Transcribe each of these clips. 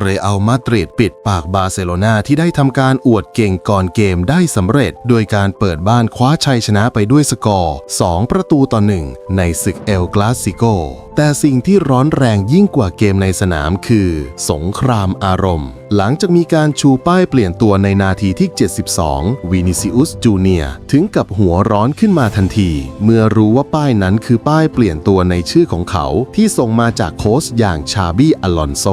เรอัลมาดริดปิดปากบาร์เซโลนาที่ได้ทำการอวดเก่งก่อนเกมได้สำเร็จ โดยการเปิดบ้านคว้าชัยชนะไปด้วยสกอร์ 2 ประตูต่อ 1 ในศึกเอลกลาสสิโกแต่สิ่งที่ร้อนแรงยิ่งกว่าเกมในสนามคือ สงครามอารมณ์ หลังจากมีการชูป้ายเปลี่ยนตัวในนาทีที่ 72 วินิซิอุสจูเนียถึงกับหัวร้อนขึ้นมาทันที เมื่อรู้ว่าป้ายนั้นคือป้ายเปลี่ยนตัวในชื่อของเขาที่ส่งมาจากโค้ชอย่างชาบี้อลอนโซ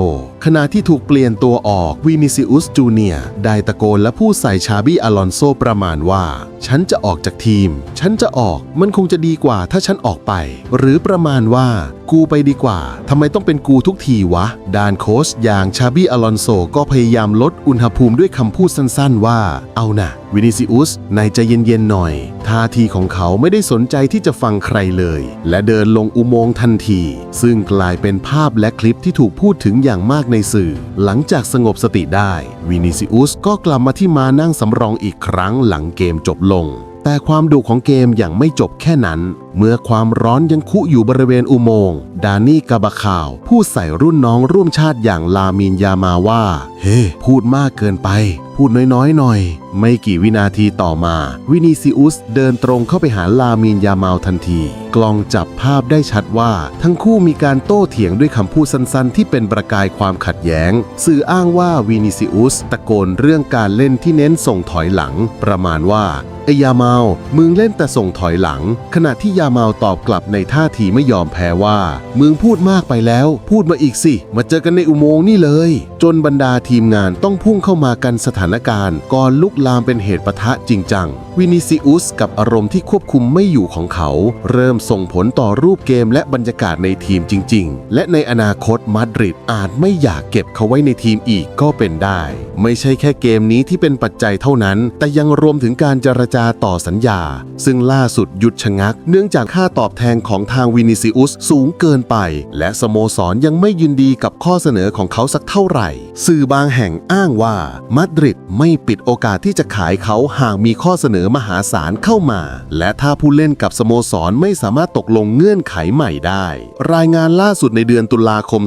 ขณะที่ถูกเปลี่ยนตัวออกวินิซิอุสจูเนียได้ตะโกนและพูดใส่ชาบี้อลอนโซประมาณว่า ฉันจะออกจากทีม ฉันจะออกมันคงจะดีกว่าถ้าฉันออกไป หรือประมาณว่ากูไปดีกว่าทำไมต้องเป็นกูทุกทีวะด้านโค้ชอย่างชาบี้อลอนโซก็พยายามลดอุณหภูมิด้วยคำพูดสั้นๆ ว่า เอานะวินิซิอุสนายใจเย็นๆหน่อย ท่าทีของเขาไม่ได้สนใจที่จะฟังใครเลย และเดินลงอุโมงค์ทันที ซึ่งกลายเป็นภาพและคลิปที่ถูกพูดถึงอย่างมากในสื่อ หลังจากสงบสติได้ วินิซิอุสก็กลับมาที่มานั่งสำรองอีกครั้งหลังเกมจบลงแต่ความดุของเกมยังไม่จบแค่นั้น เมื่อความร้อนยังคุอยู่บริเวณอุโมงค์ ดานี่กาบาข่าวพูดใส่รุ่นน้องร่วมชาติอย่างลามินยามาว่า เฮ้พูดมากเกินไป พูดน้อยๆหน่อย ไม่กี่วินาทีต่อมา วินิซิอุสเดินตรงเข้าไปหาลามินยามาทันที กล้องจับภาพได้ชัดว่า ทั้งคู่มีการโต้เถียงด้วยคำพูดสั้นๆ ที่เป็นประกายความขัดแย้ง สื่ออ้างว่าวินิซิอุสตะโกนเรื่องการเล่นที่เน้นส่งถอยหลัง ประมาณว่าไอยาเมามึงเล่นแต่ส่งถอยหลัง ขณะที่ยาเมาตอบกลับในท่าทีไม่ยอมแพ้ว่า มึงพูดมากไปแล้ว พูดมาอีกสิ มาเจอกันในอุโมงค์นี่เลย จนบรรดาทีมงานต้องพุ่งเข้ามากันสถานการณ์ ก่อนลุกลามเป็นเหตุปะทะจริงจัง วินิซิอุสกับอารมณ์ที่ควบคุมไม่อยู่ของเขา เริ่มส่งผลต่อรูปเกมและบรรยากาศในทีมจริง ๆ และในอนาคตมาดริดอาจไม่อยากเก็บเขาไว้ในทีมอีกก็เป็นได้ ไม่ใช่แค่เกมนี้ที่เป็นปัจจัยเท่านั้น แต่ยังรวมถึงการเจรจาต่อสัญญา ซึ่งล่าสุดหยุดชะงักเนื่องจากค่าตอบแทนของทางวินิซิอุสสูงเกินไป และสโมสรยังไม่ยินดีกับข้อเสนอของเขาสักเท่าไหร่ สื่อบางแห่งอ้างว่ามาดริดไม่ปิดโอกาสที่จะขายเขาหากมีข้อเสนอมหาศาลเข้ามา และถ้าผู้เล่นกับสโมสรไม่สามารถตกลงเงื่อนไขใหม่ได้ รายงานล่าสุดในเดือนตุลาคม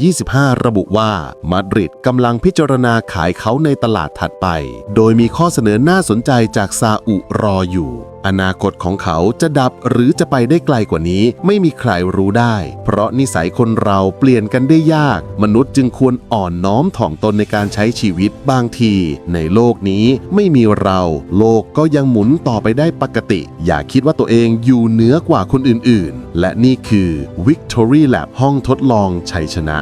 2025 ระบุว่ามาดริดกำลังพิจารณาขายเขาในตลาดถัดไป โดยมีข้อเสนอน่าสนใจจากซาอุรออยู่ อนาคตของเขาจะดับหรือจะไปได้ไกลกว่านี้ ไม่มีใครรู้ได้ เพราะนิสัยคนเราเปลี่ยนกันได้ยาก มนุษย์จึงควรอ่อนน้อมถ่อมตนในการใช้ชีวิตบางที ในโลกนี้ไม่มีเรา โลกก็ยังหมุนต่อไปได้ปกติ อย่าคิดว่าตัวเองอยู่เหนือกว่าคนอื่นๆ และนี่คือ Victory Lab ห้องทดลองชัยชนะ